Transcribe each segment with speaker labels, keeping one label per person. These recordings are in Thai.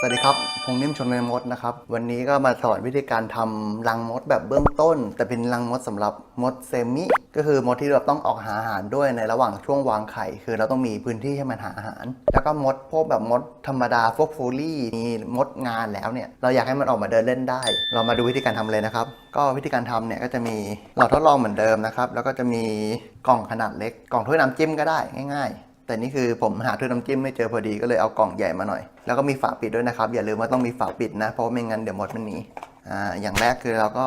Speaker 1: สวัสดีครับพงนิ่มชนในมดนะครับ วันนี้ก็มาสอนวิธีการทำรังมดแบบเบื้องต้น แต่เป็นรังมดสำหรับมดเซมิ ก็คือมดที่เราต้องออกหาอาหารด้วยในระหว่างช่วงวางไข่ คือเราต้องมีพื้นที่ให้มันหาอาหาร แล้วก็มดพวกแบบมดธรรมดาพวกฟูลี่มีมดงานแล้วเนี่ย เราอยากให้มันออกมาเดินเล่นได้ เรามาดูวิธีการทำเลยนะครับ ก็วิธีการทำเนี่ยก็จะมีหลอดทดลองเหมือนเดิมนะครับ แล้วก็จะมีกล่องขนาดเล็ก กล่องถ้วยน้ำจิ้มก็ได้ง่าย ๆ แต่นี่คือผมหาถ้วยน้ำจิ้มไม่เจอพอดีก็เลยเอากล่องใหญ่มาหน่อย แล้วก็มีฝาปิดด้วยนะครับ อย่าลืมว่าต้องมีฝาปิดนะ เพราะไม่งั้นเดี๋ยวมดมันหนีอ่าอย่างแรกคือเราก็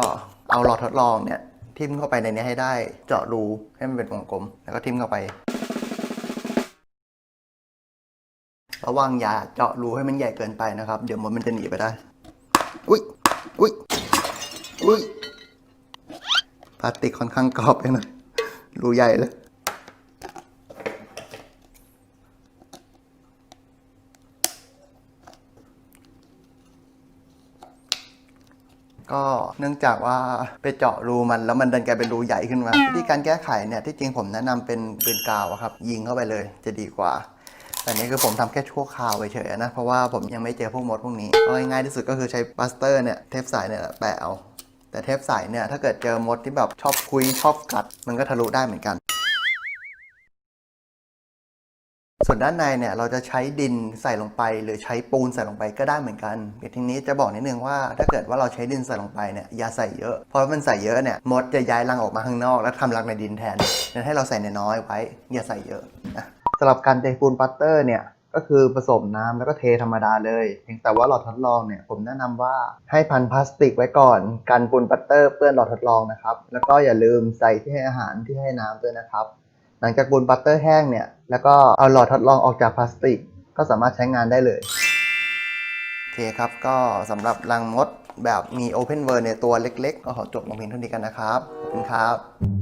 Speaker 1: เอาหลอดทดลองเนี่ยทิ่มเข้าไปในนี้ให้ได้เจาะรูให้มันเป็นวงกลม แล้วก็ทิ่มเข้าไป ระวังอย่าเจาะรูให้มันใหญ่เกินไปนะครับ เดี๋ยวมดมันจะหนีไปได้อุ้ยอุ้ยอุ้ยพลาสติกค่อนข้างกรอบไปหน่อยรูใหญ่เลย ก็เนื่องจากว่าไปเจาะรูมันแล้วมันดันกลายเป็นรูใหญ่ขึ้นมาวิธีการแก้ไขเนี่ยที่จริงผมแนะนำเป็นปืนกาวอะครับ ยิงเข้าไปเลยจะดีกว่าแต่นี่คือผมทำแค่ชั่วคราวเฉยๆนะ เพราะว่าผมยังไม่เจอพวกมดพวกนี้เอาง่ายๆที่สุดก็คือใช้บัสเตอร์เนี่ยเทปสายเนี่ยแปะเอา แต่เทปสายเนี่ยถ้าเกิดเจอมดที่แบบชอบคุยชอบกัด มันก็ทะลุได้เหมือนกัน ส่วนด้านในเนี่ยเราจะใช้ดินใส่ลงไป หรือใช้ปูนใส่ลงไปก็ได้เหมือนกันแต่ทีนี้จะบอกนิดนึงว่าถ้าเกิดว่าเราใช้ดินใส่ลงไปเนี่ยอย่าใส่เยอะ เพราะมันใส่เยอะเนี่ยมดจะย้ายรังออกมาข้างนอก แล้วทำรังในดินแทนดังนั้นให้เราใส่น้อยไว้ อย่าใส่เยอะนะสำหรับการเทปูนปัตเตอร์เนี่ยก็คือผสมน้ำแล้วก็เทธรรมดาเลย เพียงแต่ว่าหลอดทดลองเนี่ยผมแนะนำว่าให้พันพลาสติกไว้ก่อนกันปูนปัตเตอร์เปื้อนหลอดทดลองนะครับ แล้วก็อย่าลืมใส่ที่ให้อาหารที่ให้น้ำด้วยนะครับ หลังจากบุนบัตเตอร์แห้งเนี่ย แล้วก็เอาหลอดทดลองออกจากพลาสติก ก็สามารถใช้งานได้เลย โอเคครับ ก็สำหรับรังมดแบบมี Open w o r l d ในตัวเล็กๆ ก็ขอจบลงเพียงเท่านี้กันนะครับ ขอบคุณครับ